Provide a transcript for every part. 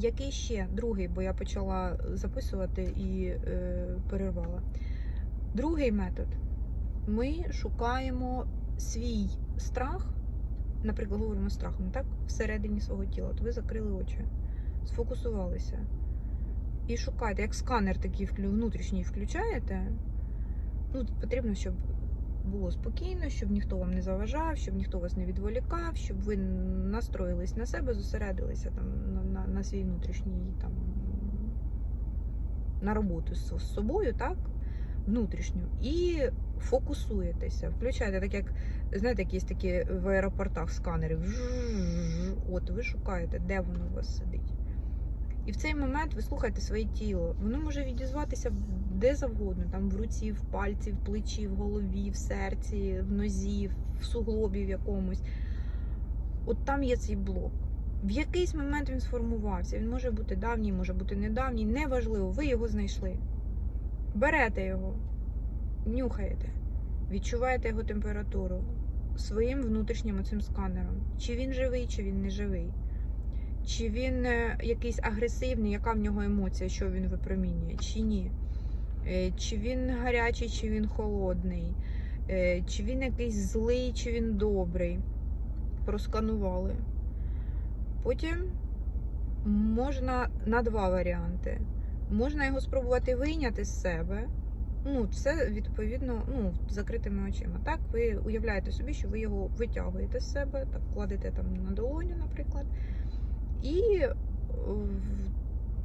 Який ще другий, бо я почала записувати і е, перервала. Другий метод. Ми шукаємо свій страх, наприклад, говоримо страхом, так? Всередині свого тіла. От ви закрили очі, сфокусувалися. І шукайте, як сканер такий внутрішній включаєте. Ну, потрібно, щоб було спокійно, щоб ніхто вам не заважав, щоб ніхто вас не відволікав, щоб ви настроїлись на себе, зосередилися там на, на, на свій внутрішній там на роботу з, з собою, так? Внутрішню. І фокусуєтеся. Включаєте, так як, знаєте, якісь такі в аеропортах сканери. От ви шукаєте, де воно у вас сидить. І в цей момент ви слухаєте своє тіло. Воно може відізватися де завгодно, там в руці, в пальці, в плечі, в голові, в серці, в нозі, в суглобі в якомусь. От там є цей блок. В якийсь момент він сформувався. Він може бути давній, може бути недавній. Неважливо, ви його знайшли. Берете його, нюхаєте, відчуваєте його температуру своїм внутрішнім оцим сканером. Чи він живий, чи він не живий. Чи він е, якийсь агресивний, яка в нього емоція, що він випромінює, чи ні. Е, Чи він гарячий, чи він холодний, Е, чи він якийсь злий, чи він добрий. Просканували. Потім можна на два варіанти. Можна його спробувати вийняти з себе. Ну, це відповідно ну, закритими очима. Так, ви уявляєте собі, що ви його витягуєте з себе, так кладете там на долоню, наприклад. І е,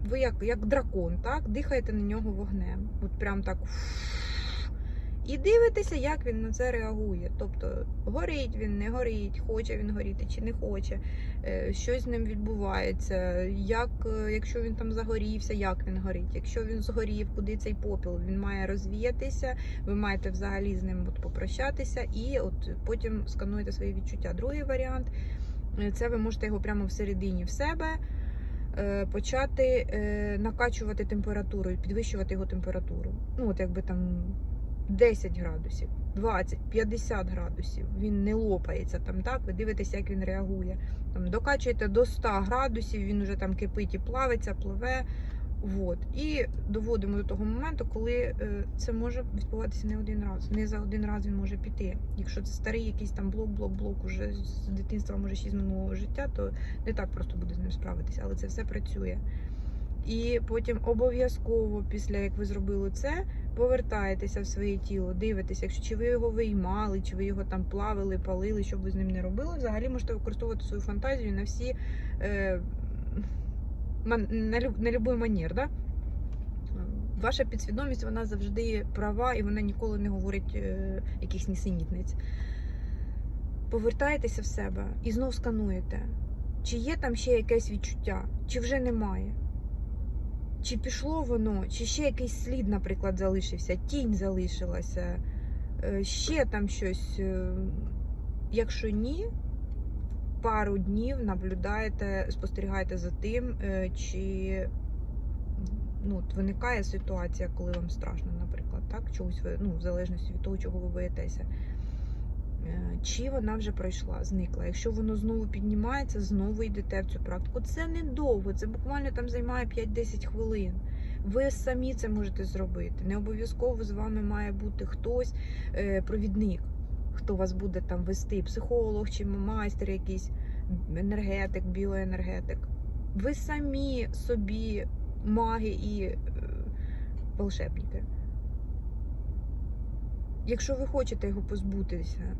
ви як, як дракон, так, дихаєте на нього вогнем. От прям так. І дивитеся, як він на це реагує. Тобто, горить він, не горить, хоче він горіти чи не хоче, е, що з ним відбувається, як, е, якщо він там загорівся, як він горить. Якщо він згорів, куди цей попіл, він має розвіятися, ви маєте взагалі з ним от попрощатися і от потім скануєте свої відчуття. Другий варіант це ви можете його прямо всередині в себе е, почати е, накачувати температуру і підвищувати його температуру. Ну, от якби там 10 градусів, 20, 50 градусів. Він не лопається там, так? Ви дивитеся, як він реагує. Там докачуєте до 100 градусів, він вже там кипить і плавиться, пливе. Вот. І доводимо до того моменту, коли е, це може відбуватися не один раз. Не за один раз він може піти. Якщо це старий якийсь там блок, блок, блок уже з дитинства, може ще з минулого життя, то не так просто буде з ним справитися, але це все працює. І потім обов'язково, після як ви зробили це, повертаєтеся в своє тіло, дивитеся, якщо чи ви його виймали, чи ви його там плавили, палили, що ви з ним не робили. Взагалі можете використовувати свою фантазію на всі е, на, на любой манер, да? Ваша підсвідомість вона завжди права і вона ніколи не говорить е, якихось нісенітниць. Повертаєтеся в себе і знов скануєте, чи є там ще якесь відчуття, чи вже немає. Чи пішло воно, чи ще якийсь слід, наприклад, залишився, тінь залишилася, е, ще там щось. е, Якщо ні, пару днів наблюдаєте, спостерігаєте за тим, е, чи ну, виникає ситуація, коли вам страшно, наприклад, так? Чогось ви, ну, в залежності від того, чого ви боїтеся. Е, Чи вона вже пройшла, зникла. Якщо воно знову піднімається, знову йдете в цю практику. Це недовго, це буквально там займає 5-10 хвилин. Ви самі це можете зробити. Не обов'язково з вами має бути хтось, е, провідник, хто вас буде там вести, психолог чи майстер якийсь, енергетик, біоенергетик. Ви самі собі маги і е, волшебники. Якщо ви хочете його позбутися,